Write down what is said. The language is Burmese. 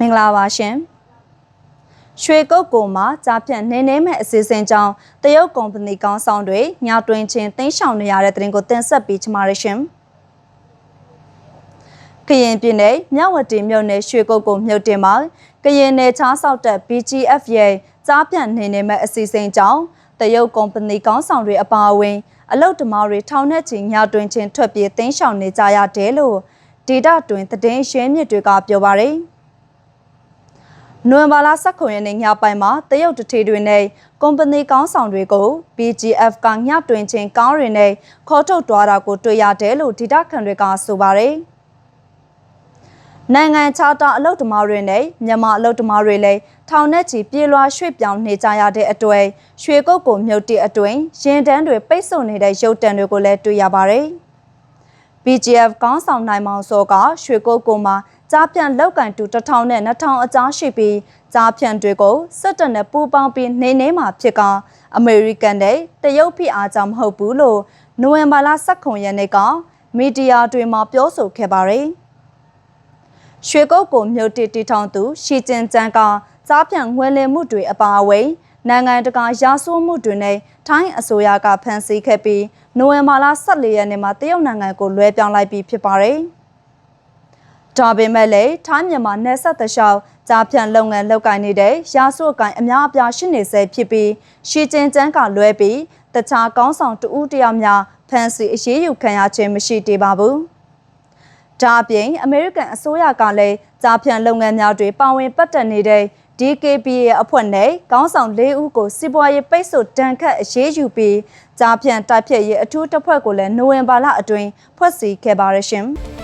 မင်္ဂလာပါရှင်ရွှေကုတ်ကိုမှာကြားဖြတ်နေနေမဲ့အစီအစဉ်ကြောင့်တရုတ်ကုမ္ပဏီကောင်းဆောင်တွေညတွင်ချင်းတင်းရှောင်နေရတဲ့တဲ့ရင်ကိုတင်ဆက်ပေးချမှာရရှင်ကရင်ပြည်နယ်မြဝတီမြို့နယ်ရွှေကုတ်ကိုမြို့တင်မှာကရင်နယ်ချားဆောက်တဲ့ BGF ရဲ့ကြားဖြတ်နေနေမဲ့အစီအစဉ်ကြောင့်တရုတ်ကုမ္ပဏီကောင်းဆောင်တွေအပါအဝင် အလုတ်တမားတွေထောင်နဲ့ချီညတွင်ချင်းထွက်ပြေးတင်းရှောင်နေကြရတယ်လို့ဒေတာတွင်သတင်းရွှဲမြစ်တွေကပြောပါရယ် နိုဝင်ဘာလ19ရက်နေ့ညပိုင်းမှာတရုတ်တထေတွေနဲ့ကုမ္ပဏီကောင်းဆောင်တွေကို BGF ကညတွင်ချင်းကောင်းတွေနဲ့ခေါ်ထုတ်သွားတာကိုတွေ့ရတယ်လို့ဒေတာခံတွေကဆိုပါတယ်။နိုင်ငံခြားသားအလုတ်တမားတွေနဲ့မြန်မာအလုတ်တမားတွေလည်းထောင်နဲ့ချီပြေးလွှားရွှေ့ပြောင်းနေကြရတဲ့အတွက်ရွှေကုတ်ကိုမြုပ်တဲ့အတွင်းရင်တန်းတွေပိတ်ဆို့နေတဲ့ရုပ်တံတွေကိုလည်းတွေ့ရပါတယ်။ BGF ကောင်းဆောင်နိုင်မောင်စောကရွှေကုတ်ကိုမှာ ကြားပြန်လောက်ကန်တူ1000နဲ့2000အကြားရှိပြီးကြားပြန်တွေကိုစစ်တပ်နဲ့ပူးပေါင်းပြီးနေနေမှာဖြစ်ကအမေရိကန်နဲ့တရုတ်ဖိအားကြောင့်မဟုတ်ဘူးလို့နိုဝင်ဘာလ19ရက်နေ့ကမီဒီယာတွေမှာပြောဆိုခဲ့ပါတယ်။ရွှေကုတ်ကိုမြုပ်တည်တည်ထောင်သူရှီကျင်ကျန်းကကြားပြန်ငွေလည်မှုတွေအပါအဝင်နိုင်ငံတကာရာဇဝမှုတွေနဲ့ထိုင်းအစိုးရကဖမ်းဆီးခဲ့ပြီးနိုဝင်ဘာလ14ရက်နေ့မှာတရုတ်နိုင်ငံကိုလွှဲပြောင်းလိုက်ပြီးဖြစ်ပါတယ်။ ဒါပေမဲ့လည်းထိုင်းမြန်မာနယ်စပ်တလျှောက်ကြားဖြန့်လုပ်ငန်းလုပ်ကိုင်နေတဲ့ရာဇဝကိုင်အများအပြားရှိနေဆဲဖြစ်ပြီးရှီကျင်ကျန်းကလွှဲပြီးတခြားကောင်းဆောင်တဦးတယောက်များဖမ်းဆီးအရေးယူခံရခြင်းမရှိသေးပါဘူး။ဒါအပြင်အမေရိကန်အစိုးရကလည်းကြားဖြန့်လုပ်ငန်းများတွေပါဝင်ပတ်သက်နေတဲ့ DKBA အဖွဲ့နဲ့ခေါင်းဆောင်၄ဦးကိုစီးပွားရေးပိတ်ဆို့တန်ခတ်အရေးယူပြီးကြားဖြန့်တိုက်ဖြတ်ရေးအထူးတပ်ဖွဲ့ကိုလည်းနိုဝင်ဘာလအတွင်းဖွဲ့စည်းခဲ့ပါရရှင်။